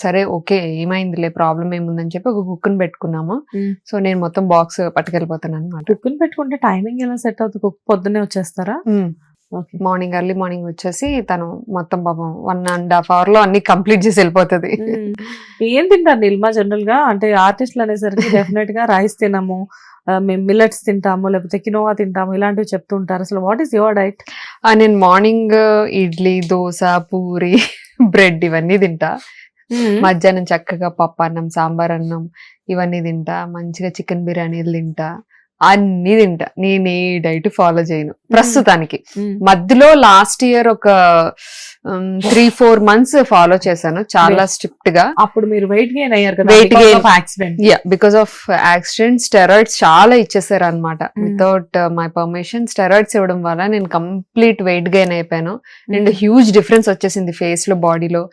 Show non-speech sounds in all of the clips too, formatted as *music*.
సరే okay ఏమైందిలే problem ఏముందని చెప్పి ఒక కుక్కని పెట్టుకున్నాము. సో నేను మొత్తం బాక్స్ పట్టుకెళ్ళిపోతాను అనమాట కుక్కుని పెట్టుకుంటే టైమింగ్ ఎలా సెట్ అవుతుంది? కుక్ పొద్దున్నే వచ్చేస్తారా? మార్నింగ్ ఎర్లీ మార్నింగ్ వచ్చేసి తను మొత్తం పాపం వన్ అండ్ హాఫ్ అవర్లో అన్ని కంప్లీట్ చేసి వెళ్ళిపోతుంది. ఏం తింటారు నిల్మా జనరల్గా అంటే ఆర్టిస్టులు అనేసరికి డెఫినెట్గా రైస్ తినము మేము మిల్లెట్స్ తింటాము లేకపోతే కినోవా తింటాము ఇలాంటివి చెప్తుంటారు అసలు వాట్ ఈస్ యువర్ డైట్? నేను మార్నింగ్ ఇడ్లీ దోశ పూరి *laughs* బ్రెడ్ ఇవన్నీ తింటా. మధ్యాహ్నం చక్కగా పప్పు అన్నం సాంబార్ అన్నం ఇవన్నీ తింటా మంచిగా చికెన్ బిర్యానీలు తింటా. అన్ని తింటా. నేను ఏ డైట్ ఫాలో చేయను. ప్రస్తుతానికి. మధ్యలో లాస్ట్ ఇయర్ ఒక త్రీ ఫోర్ మంత్స్ ఫాలో చేశాను. చాలా స్ట్రిక్ట్గా అప్పుడు మీరు వెయిట్ గెయిన్ అయ్యారు కదా gain. Accident yeah because of accident steroids చాలా ఇచ్చేసారు అనమాట. వితౌట్ మై పర్మిషన్ స్టెరాయిడ్స్ ఇవ్వడం వల్ల నేను కంప్లీట్ వెయిట్ గెయిన్ అయిపోయాను. అండ్ హ్యూజ్ డిఫరెన్స్ వచ్చేసింది ఫేస్లో బాడీలో.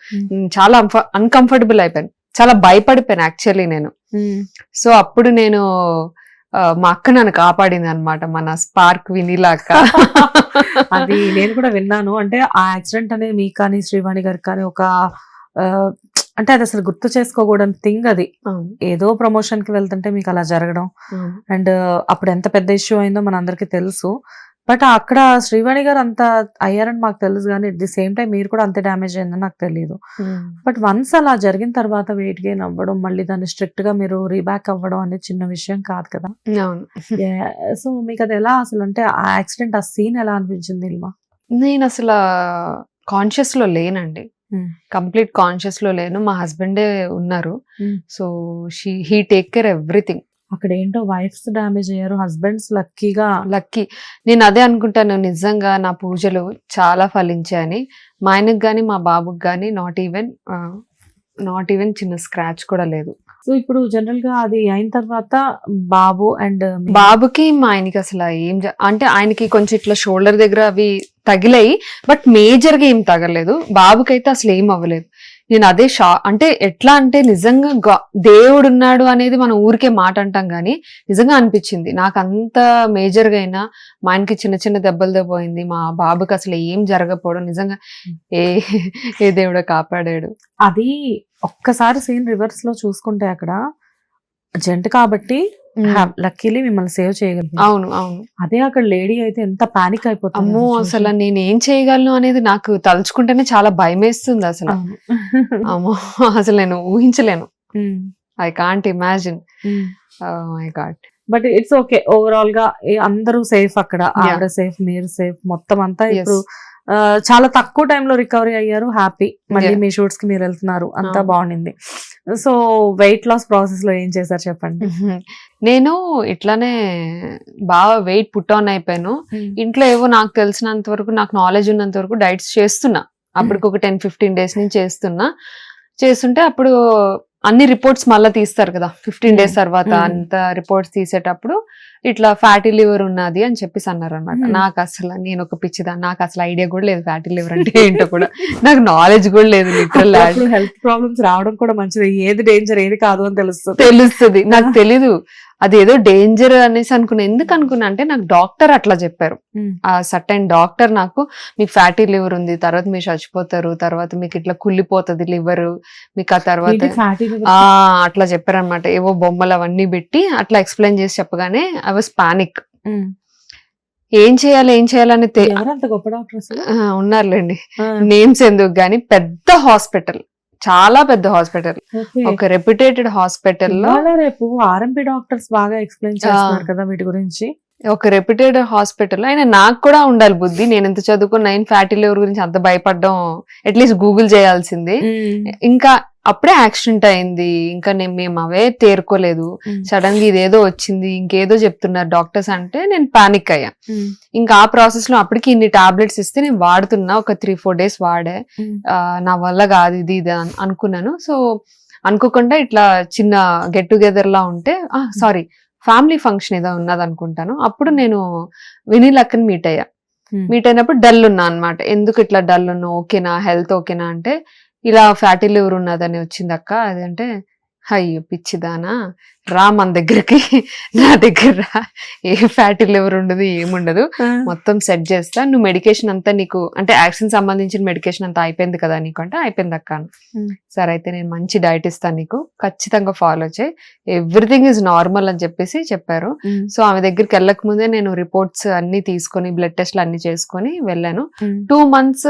చాలా అన్కంఫర్టబుల్ అయిపోయాను. చాలా భయపడిపోయాను యాక్చువల్లీ నేను. సో అప్పుడు నేను మా అక్క నన్ను కాపాడింది అనమాట మన స్పార్క్ వినీలా అక్క *laughs* అది నేను కూడా విన్నాను. అంటే ఆ యాక్సిడెంట్ అనేది మీకు కానీ శ్రీవాణి గారికి కానీ ఒక అంటే అది అసలు గుర్తు చేసుకోకూడని థింగ్ అది. ఏదో ప్రమోషన్కి వెళ్తుంటే మీకు అలా జరగడం. అండ్ అప్పుడు ఎంత పెద్ద ఇష్యూ అయిందో మన అందరికి తెలుసు. బట్ అక్కడ శ్రీవాణి గారు అంత అయ్యారని మాకు తెలుసు కానీ ది సేమ్ టైం మీరు కూడా అంతే డ్యామేజ్ అయిందని నాకు తెలియదు. బట్ వన్స్ అలా జరిగిన తర్వాత వెయిట్ గెయిన్ అవ్వడం మళ్ళీ దాన్ని స్ట్రిక్ట్గా మీరు రీబ్యాక్ అవ్వడం అనేది చిన్న విషయం కాదు కదా? సో మీకు అది ఎలా అసలు అంటే ఆ యాక్సిడెంట్ ఆ సీన్ ఎలా అనిపించింది ఇల్మా? నేను అసలు కాన్షియస్లో లేనండి. కంప్లీట్ కాన్షియస్లో లేను. మా హస్బెండే ఉన్నారు. So she he take care everything అక్కడ ఏంటో వైఫ్స్ డ్యామేజ్ అయ్యారు హస్బెండ్స్ లక్కీగా లక్కీ నేను అదే అనుకుంటాను నిజంగా నా పూజలు చాలా ఫలించాయని. మా ఆయనకు కానీ మా బాబుకి కానీ నాట్ ఈవెన్ నాట్ ఈవెన్ చిన్న స్క్రాచ్ కూడా లేదు. సో ఇప్పుడు జనరల్గా అది అయిన తర్వాత బాబు అండ్ బాబుకి మా ఆయనకి అసలు ఏం అంటే ఆయనకి కొంచెం ఇట్లా షోల్డర్ దగ్గర అవి తగిలాయి బట్ మేజర్గా ఏం తగలేదు. బాబుకైతే అసలు ఏం అవ్వలేదు. నేను అదే షా అంటే ఎట్లా అంటే నిజంగా దేవుడు ఉన్నాడు అనేది మనం ఊరికే మాట అంటాం కానీ నిజంగా అనిపించింది. నాకు అంత మేజర్గా అయినా మా ఆయనకి చిన్న చిన్న దెబ్బలతో పోయింది. మా బాబుకి అసలు ఏం జరగకపోవడం నిజంగా ఏ ఏ దేవుడో కాపాడాడు. అది ఒక్కసారి సీన్ రివర్స్లో చూసుకుంటే అక్కడ జంట కాబట్టి లక్కీలీ మిమ్మల్ని సేవ్ చేయగలిగింది అవును అవును. అదే అక్కడ లేడీ అయితే ఎంత పానిక్ అయిపోతుంది అమ్మో అసలు నేను ఏం చేయగలను అనేది నాకు తలుచుకుంటేనే చాలా భయం వేస్తుంది అసలు. అమ్మో అసలు నేను ఊహించలేను. I can't imagine my God but it's okay ఓవరాల్గా అందరూ సేఫ్ అక్కడ. ఆవిడ సేఫ్ మీరు సేఫ్ మొత్తం అంతా ఇప్పుడు చాలా తక్కువ టైంలో రికవరీ అయ్యారు. హ్యాపీ. మళ్ళీ. మీ షూట్స్కి మీరు వెళ్తున్నారు. అంతా. బాగుంది సో వెయిట్ లాస్ ప్రాసెస్లో ఏం చేశారు చెప్పండి? నేను ఇట్లానే బాగా వెయిట్ పుట్ ఆన్ అయిపోయాను. ఇంట్లో ఏవో నాకు తెలిసినంత వరకు నాకు నాలెడ్జ్ ఉన్నంత వరకు డైట్స్ చేస్తున్నా. అప్పటికి ఒక టెన్ ఫిఫ్టీన్ డేస్ నుంచి చేస్తున్నా. చేస్తుంటే అప్పుడు అన్ని రిపోర్ట్స్ మళ్ళీ తీస్తారు కదా. ఫిఫ్టీన్ డేస్ తర్వాత. అంత రిపోర్ట్స్ తీసేటప్పుడు ఇట్లా ఫ్యాటీ లివర్ ఉన్నది అని చెప్పేసి అన్నారు అనమాట. నాకు అసలు నేను ఒక పిచ్చిదా నాకు అసలు ఐడియా కూడా లేదు ఫ్యాటీ లివర్ అంటే ఏంటో కూడా. నాకు నాలెడ్జ్ కూడా లేదు లిటరల్ హెల్త్ ప్రాబ్లమ్స్ రావడం కూడా మంచిది. ఏది డేంజర్ ఏది కాదు అని తెలుస్తుంది. తెలుస్తుంది. నాకు తెలీదు. అది ఏదో డేంజర్ అనేసి అనుకున్నా. ఎందుకు అనుకున్నా అంటే నాకు డాక్టర్ అట్లా చెప్పారు. ఆ సర్టైన్ డాక్టర్ నాకు మీకు ఫ్యాటీ లివర్ ఉంది తర్వాత మీరు చచ్చిపోతారు తర్వాత మీకు ఇట్లా కుళ్ళిపోతుంది లివర్ మీకు ఆ తర్వాత అట్లా చెప్పారనమాట ఏవో బొమ్మలు అవన్నీ పెట్టి అట్లా ఎక్స్ప్లెయిన్ చేసి చెప్పగానే ఐ వాస్ పానిక్ ఏం చేయాలి ఏం చేయాలని ఉన్నారులేండి. నేమ్స్ ఎందుకు గానీ పెద్ద హాస్పిటల్ చాలా పెద్ద హాస్పిటల్. ఒక రెప్యుటేటెడ్ హాస్పిటల్లో రేపు ఆర్ఎంపీ డాక్టర్స్ బాగా ఎక్స్ప్లెయిన్ చేస్తున్నారు కదా వీటి గురించి. ఒక రెప్యుటెడ్ హాస్పిటల్ అయినా నాకు కూడా ఉండాలి బుద్ధి. నేను ఎంత చదువుకున్న నైన్ ఫ్యాటీ లివర్ గురించి అంత భయపడడం అట్లీస్ట్ గూగుల్ చేయాల్సింది. ఇంకా అప్పుడే యాక్సిడెంట్ అయింది. ఇంకా నేను మేము అవే తేరుకోలేదు. సడన్గా ఇదేదో వచ్చింది ఇంకేదో చెప్తున్నారు డాక్టర్స్ అంటే నేను పానిక్ అయ్యా. ఇంకా ఆ ప్రాసెస్లో అప్పటికి ఇన్ని టాబ్లెట్స్ ఇస్తే నేను వాడుతున్నా. ఒక త్రీ ఫోర్ డేస్ వాడే. నా వల్ల కాదు ఇది ఇది అని అనుకున్నాను. సో అనుకోకుండా ఇట్లా చిన్న గెట్ టుగెదర్ లా ఉంటే సారీ ఫ్యామిలీ ఫంక్షన్ ఏదో ఉన్నది అనుకుంటాను అప్పుడు నేను వినీల్ అక్కని మీట్ అయ్యా. మీట్ అయినప్పుడు డల్ ఉన్నా అన్నమాట. ఎందుకు ఇట్లా డల్ ఉన్నా ఓకేనా? హెల్త్ ఓకేనా? అంటే ఇలా ఫ్యాటీ లివర్ ఉన్నదని వచ్చింది అక్క అదంటే అయ్యో పిచ్చిదానా రా మన దగ్గరికి నా దగ్గర ఏ ఫ్యాటీ లివర్ ఉండదు ఏముండదు. మొత్తం సెట్ చేస్తా. నువ్వు మెడికేషన్ అంతా నీకు అంటే యాక్సిన్ సంబంధించిన మెడికేషన్ అంతా అయిపోయింది కదా నీకు అంటే అయిపోయింది అక్క. సరే అయితే నేను మంచి డైట్ ఇస్తాను నీకు. ఖచ్చితంగా ఫాలో చేయి. ఎవ్రీథింగ్ ఇస్ నార్మల్ అని చెప్పేసి చెప్పారు. సో ఆమె దగ్గరికి వెళ్ళక ముందే నేను రిపోర్ట్స్ అన్ని తీసుకొని బ్లడ్ టెస్ట్లు అన్ని చేసుకొని వెళ్ళాను. టూ మంత్స్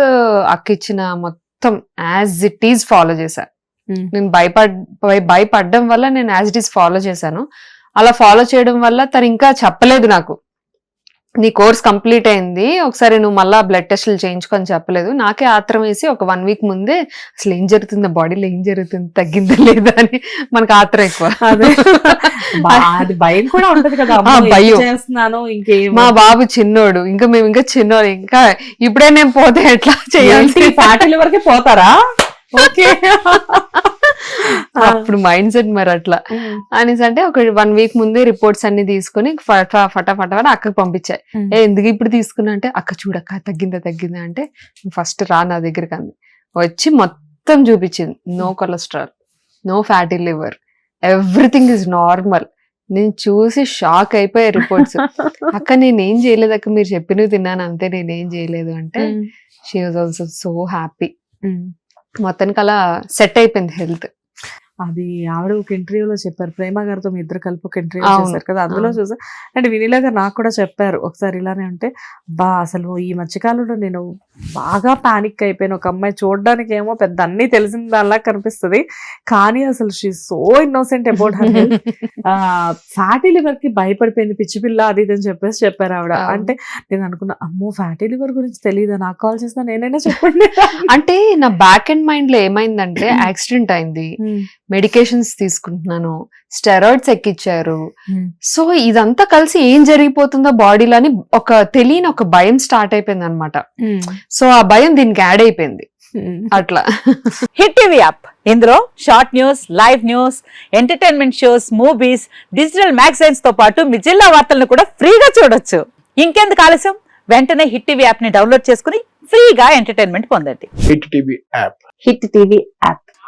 అక్క ఇచ్చిన మొత్తం యాజ్ ఇట్ ఈజ్ ఫాలో చేశా. Hmm. నేను భయపడ్ భయ- భయపడడం వల్ల నేను యాజ్ ఇట్ ఈస్ ఫాలో చేశాను. అలా ఫాలో చేయడం వల్ల తను ఇంకా చెప్పలేదు నాకు. నీ కోర్స్ కంప్లీట్ అయింది ఒకసారి నువ్వు మళ్ళా బ్లడ్ టెస్ట్లు చేయించుకొని చెప్పలేదు. నాకే ఆత్రం వేసి ఒక వన్ వీక్ ముందే అసలు ఏం జరుగుతుంది? బాడీలో ఏం జరుగుతుంది? తగ్గిందా లేదా అని మనకు ఆత్రం ఎక్కువ. అదే. *laughs* భయం కూడా ఉంటది కదా. భయం. చేస్తున్నాను ఇంకేం. మా బాబు చిన్నోడు ఇంకా మేము ఇంకా చిన్నోడు ఇంకా ఇప్పుడే నేను పోతే ఎట్లా చేయాల్సి ఫ్యాటీ వరకే పోతారా? *laughs* ఓకే. *laughs* అప్పుడు మైండ్ సెట్ మరి అట్లా. అనేసి అంటే ఒక వన్ వీక్ ముందే రిపోర్ట్స్ అన్ని తీసుకొని ఫటా ఫటా ఫటా అక్కకి పంపించాయి. ఏ ఎందుకు ఇప్పుడు తీసుకున్నా అంటే అక్క చూడక్క తగ్గిందా తగ్గిందా అంటే ఫస్ట్ రా నా దగ్గరికి అంది. వచ్చి మొత్తం చూపించింది. No cholesterol no fatty liver everything is normal. నేను చూసి షాక్ అయిపోయా రిపోర్ట్స్. *laughs* అక్క నేను ఏం చేయలేదు అక్క మీరు చెప్పినవి తిన్నాను అంతే నేను ఏం చేయలేదు అంటే she was also so happy మొత్తానికి అలా సెట్ అయిపోయింది హెల్త్. అది ఆవిడ ఒక ఇంటర్వ్యూలో చెప్పారు. ప్రేమ గారితో మీ ఇద్దరు కలిపి ఒక ఇంటర్వ్యూ చేశారు కదా? అందులో. చూసా. అండ్ వినీలా గారు నాకు కూడా చెప్పారు ఒకసారి ఇలానే ఉంటే బా అసలు ఈ మధ్యకాలంలో నేను బాగా పానిక్ అయిపోయాను. ఒక అమ్మాయి చూడడానికి ఏమో పెద్ద అన్ని తెలిసిన దానిలా కనిపిస్తుంది. కానీ అసలు she so innocent about her fatty లివర్కి భయపడిపోయింది. పిచ్చి పిల్ల అది ఇది అని చెప్పేసి చెప్పారు ఆవిడ. అంటే నేను అనుకున్నా అమ్మో ఫ్యాటీ లివర్ గురించి తెలియదా నాకు కాల్ చేసినా నేనైనా చెప్పండి. అంటే నా బ్యాక్ అండ్ మైండ్లో ఏమైందంటే యాక్సిడెంట్ అయింది. మెడికేషన్స్ తీసుకుంటున్నాను స్టెరాయిడ్స్ ఎక్కిచ్చారు. సో ఇదంతా కలిసి ఏం జరిగిపోతుందో బాడీలో అని ఒక తెలియని ఒక భయం స్టార్ట్ అయిపోయింది అనమాట సో ఆ భయం దీనికి యాడ్ అయిపోయింది. అట్లా. Hit TV app. ఇందులో short news live news entertainment shows movies digital మ్యాగజైన్స్తో పాటు మీ జిల్లా వార్తలను కూడా ఫ్రీగా చూడొచ్చు. ఇంకెందుకు ఆలస్యం? వెంటనే హిట్ టీవీ యాప్ని డౌన్లోడ్ చేసుకుని ఫ్రీగా ఎంటర్టైన్మెంట్ పొందండి. Hit TV app. Hit TV app.